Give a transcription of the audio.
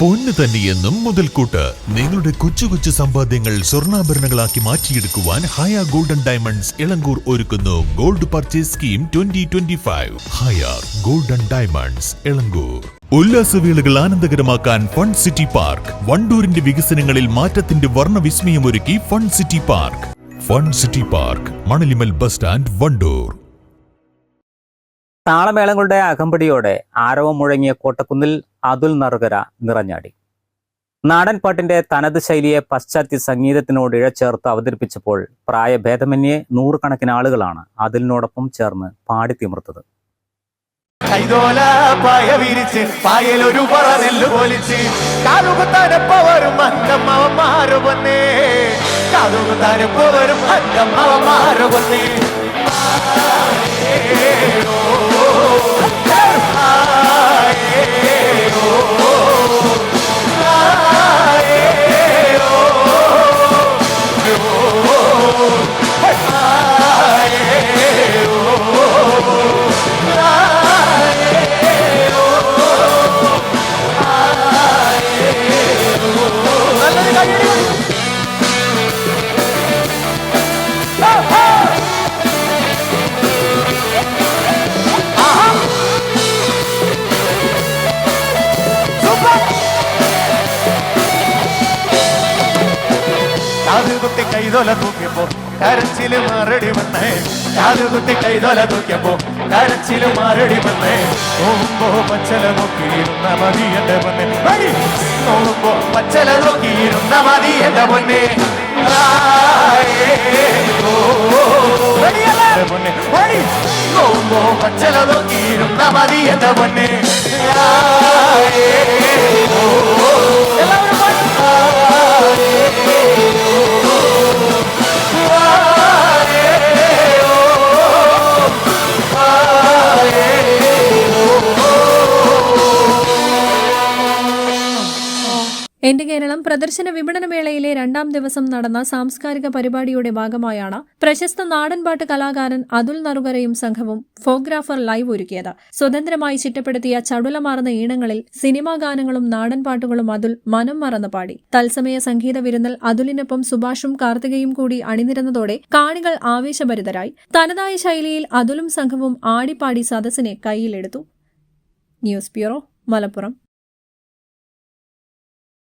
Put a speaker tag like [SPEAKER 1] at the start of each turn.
[SPEAKER 1] പൊന്ന് തന്നെയെന്നും മുതൽക്കൂട്ട്. നിങ്ങളുടെ കൊച്ചു കൊച്ചു സമ്പാദ്യങ്ങൾ സ്വർണാഭരണങ്ങളാക്കി മാറ്റിയെടുക്കുവാൻ ഹയ ഗോൾഡൻ ഡയമണ്ട്സ് ഇളങ്കൂർ ഒരുക്കുന്നു. Gold purchase scheme twenty twenty five ഹയ ഗോൾഡൻ ഡയമണ്ട്സ് ഇളങ്കൂർ. ഉല്ലാസവേളകൾ ആനന്ദകരമാക്കാൻ ഫൺ സിറ്റി പാർക്ക്. വണ്ടൂരിന്റെ വികസനങ്ങളിൽ മാറ്റത്തിന്റെ വർണവിസ്മയമൊരുക്കി fun city park. Fun city park Manalimal bus stand Wandoor.
[SPEAKER 2] താളമേളങ്ങളുടെ അകമ്പടിയോടെ ആരവം മുഴങ്ങിയ കോട്ടക്കുന്നിൽ അതുൽ നറുകര നിറഞ്ഞാടി. നാടൻപാട്ടിന്റെ തനത് ശൈലിയെ പാശ്ചാത്യ സംഗീതത്തിനോട് ഇഴചേർത്ത് അവതരിപ്പിച്ചപ്പോൾ പ്രായഭേദമന്യേ നൂറുകണക്കിന് ആളുകളാണ് അതിലിനോടൊപ്പം ചേർന്ന് പാടിത്തിമിർത്തത്
[SPEAKER 3] കൈതോല പായ വിരിച്ച് പായലൊരു കാതുകുത്തി കൈതോല തൂക്കിയപ്പോ കരച്ചിൽ മാറടി വന്നേ. കാതുകുത്തി കൈതോല തൂക്കിയപ്പോ കരച്ചിൽ മാറടി വന്നേ. നോക്കുമ്പോ പച്ചല നോക്കിയിരുന്ന മതി എന്റെ പൊന്നെ. നോക്കുമ്പോ പച്ചല നോക്കിയിരുന്ന മതി എന്റെ പൊന്നെ. പൊന്നെ. നോക്കുമ്പോ പച്ചല നോക്കിയിരുന്ന മതി എന്റെ പൊന്നെ.
[SPEAKER 4] എന്റെ കേരളം പ്രദർശന വിപണനമേളയിലെ രണ്ടാം ദിവസം നടന്ന സാംസ്കാരിക പരിപാടിയുടെ ഭാഗമായാണ് പ്രശസ്ത നാടൻപാട്ട് കലാകാരൻ അതുൽ നറുകരയും സംഘവും ഫോഗ്രാഫർ ലൈവ് ഒരുക്കിയത്. സ്വതന്ത്രമായി ചിട്ടപ്പെടുത്തിയ ചടുലമാർന്ന ഈണങ്ങളിൽ സിനിമാ ഗാനങ്ങളും നാടൻപാട്ടുകളും അതുൽ മനം മറന്ന് പാടി. തത്സമയ സംഗീത വിരുന്നൽ അതുലിനൊപ്പം സുഭാഷും കാർത്തികയും കൂടി അണിനിരന്നതോടെ കാണികൾ ആവേശഭരിതരായി. തനതായ ശൈലിയിൽ അതുലും സംഘവും ആടിപ്പാടി സദസ്സിനെ കൈയിലെടുത്തു news bureau Malappuram.